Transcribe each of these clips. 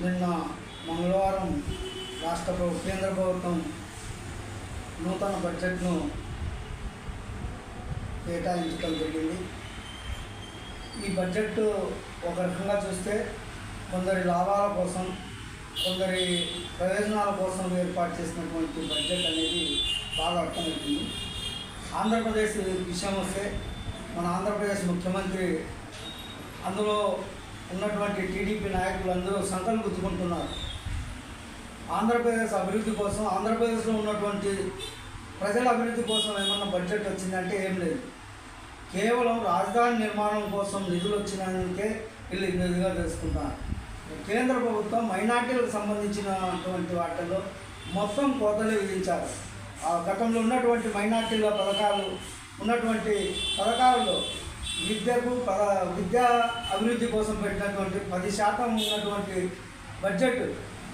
నిన్న మంగళవారం రాష్ట్ర ప్రభుత్వ కేంద్ర ప్రభుత్వం నూతన బడ్జెట్ను కేటాయించడం జరిగింది. ఈ బడ్జెట్ ఒక రకంగా చూస్తే కొందరి లాభాల కోసం కొందరి ప్రయోజనాల కోసం ఏర్పాటు చేసినటువంటి బడ్జెట్ అనేది బాగా అర్థమవుతుంది ఆంధ్రప్రదేశ్ విషయం వస్తే మన ఆంధ్రప్రదేశ్ ముఖ్యమంత్రి అందులో ఉన్నటువంటి టీడీపీ నాయకులందరూ అందరూ గుర్తుకుంటున్నారు ఆంధ్రప్రదేశ్ అభివృద్ధి కోసం ఆంధ్రప్రదేశ్లో ఉన్నటువంటి ప్రజల అభివృద్ధి కోసం ఏమన్నా బడ్జెట్ వచ్చిందంటే ఏం లేదు. కేవలం రాజధాని నిర్మాణం కోసం నిధులు వచ్చినందుకే వీళ్ళు నిధులుగా తెలుసుకుంటారు. కేంద్ర ప్రభుత్వం మైనార్టీలకు సంబంధించినటువంటి వాటిల్లో మొత్తం కోతలు విధించారు. ఆ గతంలో ఉన్నటువంటి మైనార్టీల పథకాలు ఉన్నటువంటి పథకాలలో విద్యకు పద విద్యా అభివృద్ధి కోసం పెట్టినటువంటి పది శాతం ఉన్నటువంటి బడ్జెట్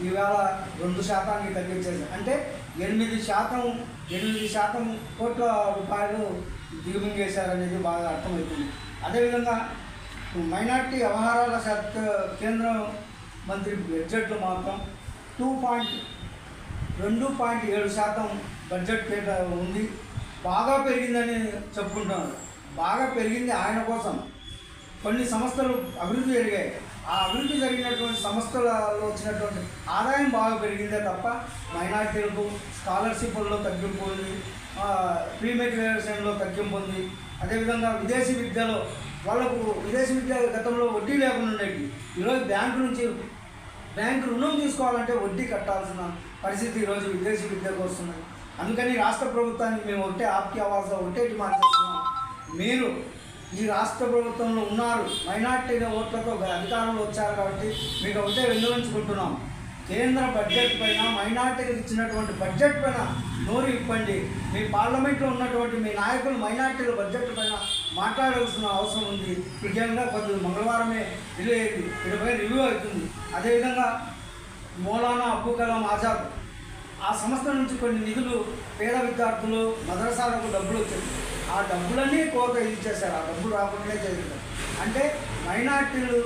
ఈవేళ రెండు శాతానికి తగ్గించేది అంటే ఎనిమిది శాతం ఎనిమిది శాతం కోట్ల రూపాయలు దిగుమింగేశారనేది బాగా అర్థమవుతుంది. అదేవిధంగా మైనార్టీ వ్యవహారాల శాఖ కేంద్ర మంత్రి బడ్జెట్లు మాత్రం టూ పాయింట్ రెండు పాయింట్ ఏడు శాతం బడ్జెట్ ఉంది. బాగా పెరిగిందని చెప్పుకుంటున్నారు బాగా పెరిగింది ఆయన కోసం. కొన్ని సంస్థలు అభివృద్ధి జరిగాయి. ఆ అభివృద్ధి జరిగినటువంటి సంస్థలలో వచ్చినటువంటి ఆదాయం బాగా పెరిగిందే తప్ప మైనార్టీలకు స్కాలర్షిప్లలో తగ్గింపు ఉంది ప్రీ మెట్రికులేషన్లో తగ్గింపు ఉంది అదేవిధంగా విదేశీ విద్యలో వాళ్ళకు విదేశీ విద్య గతంలో వడ్డీ లేకుండా ఉండేవి. ఈరోజు బ్యాంకు నుంచి బ్యాంకు రుణం తీసుకోవాలంటే వడ్డీ కట్టాల్సిన పరిస్థితి ఈరోజు విదేశీ విద్యకు వస్తున్నది అందుకని రాష్ట్ర ప్రభుత్వానికి మేము ఒకటే ఆప్కి ఆవాస ఒకటే డిమాండ్ చేస్తున్నాం. మీరు ఈ రాష్ట్ర ప్రభుత్వంలో ఉన్నారు. మైనార్టీ ఓట్లతో అధికారంలో వచ్చారు కాబట్టి మీకు ఒకటే విన్నవించుకుంటున్నాం. కేంద్ర బడ్జెట్ పైన మైనార్టీలకు ఇచ్చినటువంటి బడ్జెట్ పైన నోరు ఇప్పండి మీ పార్లమెంట్లో ఉన్నటువంటి మీ నాయకులు మైనార్టీల బడ్జెట్ పైన మాట్లాడాల్సిన అవసరం ఉంది. ముఖ్యంగా కొద్ది మంగళవారమే రిలీవ్ అయింది. ఇటుపై రివ్యూ అవుతుంది. అదేవిధంగా మౌలానా అబ్బు కలాం ఆజాద్ ఆ సంస్థ నుంచి కొన్ని నిధులు పేద విద్యార్థులు మదరసాలకు డబ్బులు వచ్చాయి. ఆ డబ్బులన్నీ కోత ఇచ్చేశారు. ఆ డబ్బులు రాకుండానే చేశారు అంటే మైనార్టీలు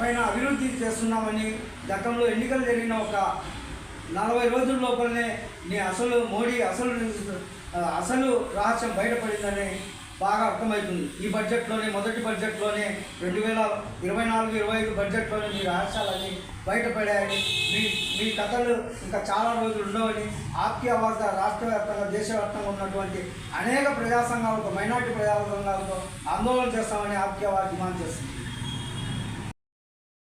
పైన అభివృద్ధి చేస్తున్నామని గతంలో ఎన్నికలు జరిగిన ఒక నలభై రోజుల లోపలనే నీ అసలు మోడీ అసలు అసలు రహస్యం బయటపడిందని బాగా అర్థమవుతుంది. ఈ బడ్జెట్లోనే మొదటి బడ్జెట్లోనే రెండు వేల ఇరవై నాలుగు ఇరవై ఐదు బడ్జెట్లోనే మీ రహస్యాలన్నీ బయటపడాయని మీ మీ కథలు ఇంకా చాలా రోజులు ఉండవని ఆప్కి ఆవాస రాష్ట్ర వ్యాప్తంగా దేశవ్యాప్తంగా ఉన్నటువంటి అనేక ప్రజా సంఘాలతో మైనార్టీ ప్రజా సంఘాలతో ఆందోళన చేస్తామని ఆప్కి డిమాండ్ చేస్తుంది.